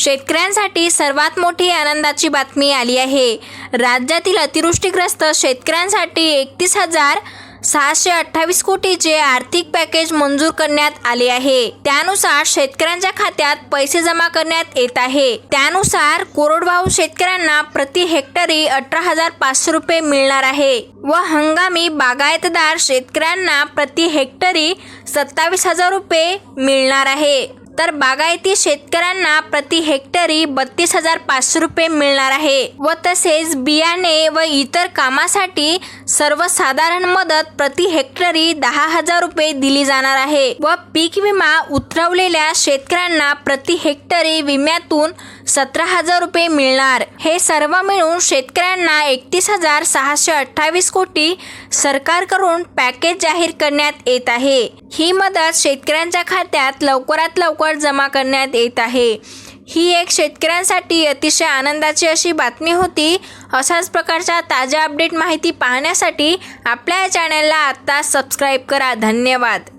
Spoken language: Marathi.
शेतकऱ्यांसाठी सर्वात मोठी आनंदाची बातमी आली आहे. राज्यातील अतिवृष्टीग्रस्त शेतकऱ्यांसाठी एकतीस हजार सहाशे अठ्ठावीस कोटीचे आर्थिक पॅकेज मंजूर करण्यात आले आहे. त्यानुसार शेतकऱ्यांच्या खात्यात पैसे जमा करण्यात येत आहे. त्यानुसार कोरडवाहू शेतकऱ्यांना प्रति हेक्टरी अठरा हजार पाचशे रुपये मिळणार आहे व हंगामी बागायतदार शेतकऱ्यांना प्रति हेक्टरी सत्तावीस हजार रुपये मिळणार आहे. तर बागायती शेतकऱ्यांना प्रति हेक्टरी बत्तीस हजार पाचशे रुपये मिळणार आहे. व तसेच बियाणे व इतर कामासाठी सर्वसाधारण मदत प्रति हेक्टरी दहा हजार रुपये दिली जाणार आहे. व पीक विमा उतरवलेल्या शेतकऱ्यांना प्रति हेक्टरी विम्यातून सतरा हजार रुपये मिळणार. हे सर्व मिळून शेतकऱ्यांना एकतीस हजार सहाशे अठ्ठावीस कोटी सरकारकडून पॅकेज जाहीर करण्यात येत आहे. ही मदत शेतकऱ्यांच्या खात्यात लवकरात लवकर जमा करण्यात येत आहे. ही एक शेतकऱ्यांसाठी अतिशय आनंदाची अशी बातमी होती. अशाच प्रकारच्या ताज्या अपडेट माहिती पाहण्यासाठी आपल्या या चॅनलला आत्ता सबस्क्राईब करा. धन्यवाद.